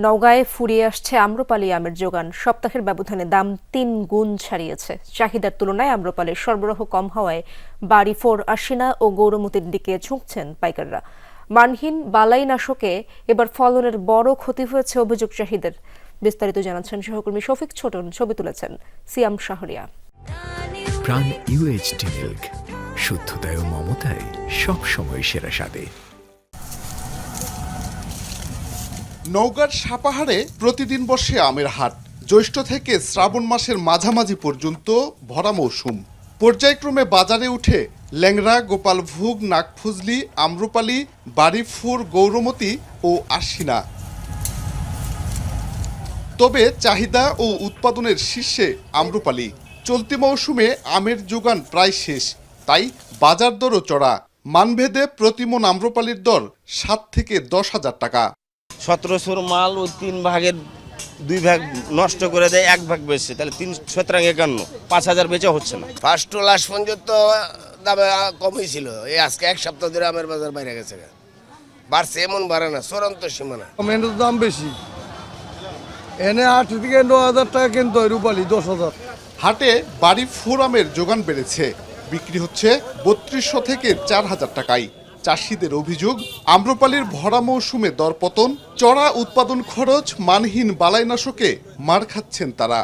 নওগাঁয় ফুরিয়ে আসছে আম্রপালি আমের যোগান। সপ্তাহের ব্যবধানে দাম তিন গুণ ছাড়িয়েছে। চাহিদার তুলনায় আম্রপালির সরবরাহ কম হওয়ায় বাড়ি ফোর আশিনা ও গৌরমতির দিকে ঝুঁকছেন পাইকাররা। মানহীন বালাই নাশকে এবার ফলনের বড় ক্ষতি হয়েছে অভিযোগ চাহিদের। বিস্তারিত জানাচ্ছেন সহকর্মী শফিক ছোটন, ছবি তুলেছেন সিয়াম শাহরিয়া। প্রাণ ইউএইচডি মিল্ক, শুদ্ধতায় ও মমতায় সবসময় সেরা স্বাদে। নওগাঁর সাপাহারে প্রতিদিন বসে আমের হাট। জ্যৈষ্ঠ থেকে শ্রাবণ মাসের মাঝামাঝি পর্যন্ত ভরা মৌসুম। পর্যায়ক্রমে বাজারে উঠে ল্যাংড়া, গোপালভোগ, নাগফুজলি, আম্রপালি, বাড়িফুর, গৌরমতি ও আশিনা। তবে চাহিদা ও উৎপাদনের শীর্ষে আম্রপালি। চলতি মৌসুমে আমের যোগান প্রায় শেষ। তাই বাজার দরও চড়া। মানভেদে প্রতিমন আম্রপালির দর সাত থেকে দশ হাজার টাকা। সতেরোশোর মাল ওই তিন ভাগের দুই ভাগ নষ্ট করে দেয় এক ভাগ বেচছে তাহলে তিন সুতরাং একান্ন। পাঁচ হাজার বেচা হচ্ছে না। ফার্স্ট টু লাস্ট পর্যন্ত দামে কমই ছিল এই আজকে এক সপ্তাহ ধরে আমের বাজার বাইরে গেছে বাড়ছে এমন বাড়ে না চূড়ান্ত সীমানা। টমেটোর দাম বেশি। এনে আট থেকে ন হাজার টাকা কিন্তু রূপালি দশ হাজার। হাটে বাড়ি ফুর আমের যোগান বেড়েছে। বিক্রি হচ্ছে বত্রিশশো থেকে চার হাজার টাকায়। চাষিদের অভিযোগ আম্রপালির ভরা মৌসুমে দরপতন চড়া উৎপাদন খরচ মানহীন বালাইনাশকে মার খাচ্ছেন তারা।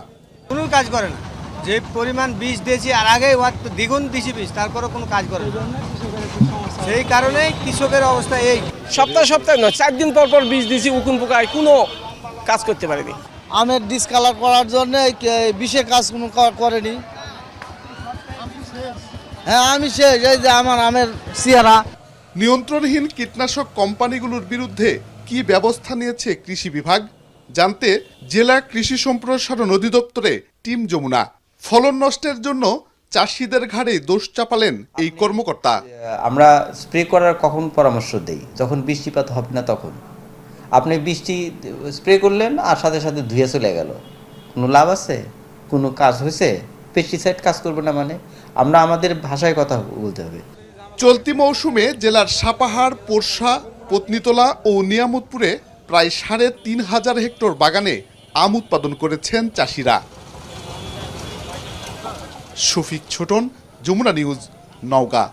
কোনো কাজ করে না। যে পরিমাণ বীজ দিয়েছি আর আগে দ্বিগুণ দিছি বীজ তারপরে কোনো কাজ করে না। সেই কারণেই কৃষকের অবস্থা এই। সপ্তাহ সপ্তাহে নয় চার দিন পর পর বীজ দিয়েছি উকুন পোকায় কোনো কাজ করতে পারিনি। আমের ডিসকালার করার জন্য বিশে কাজ কোনো করেনি। হ্যাঁ আমি সে যে আমার আমের চেহারা নিয়ন্ত্রণহীন কীটনাশক কোম্পানিগুলোর বিরুদ্ধে কি ব্যবস্থা নিয়েছে কৃষি বিভাগ? জানতে জেলা কৃষি সম্প্রসারণ অধিদপ্তরে টিম যমুনা। ফলন নষ্টের জন্য চাষিদের ঘাড়ে দোষ চাপালেন এই কর্মকর্তা। আমরা স্প্রে করার কখন পরামর্শ দেই? যখন বৃষ্টিপাত হবে না তখন। আপনি বৃষ্টি স্প্রে করলেন আর সাথে সাথে ধুয়ে চলে গেল। কোনো লাভ আছে? কোনো কাজ হয়েছে? পেস্টিসাইড কাজ করবে না মানে? আমরা আমাদের ভাষায় কথা বলতে হবে। চলতি মৌসুমে জেলার সাপাহাড় পোরশা, পত্নীতলা ও নিয়ামতপুরে প্রায় সাড়ে তিন হাজার হেক্টর বাগানে আম উৎপাদন করেছেন চাষিরা। শফিক ছোটন, যমুনা নিউজ, নওগাঁ।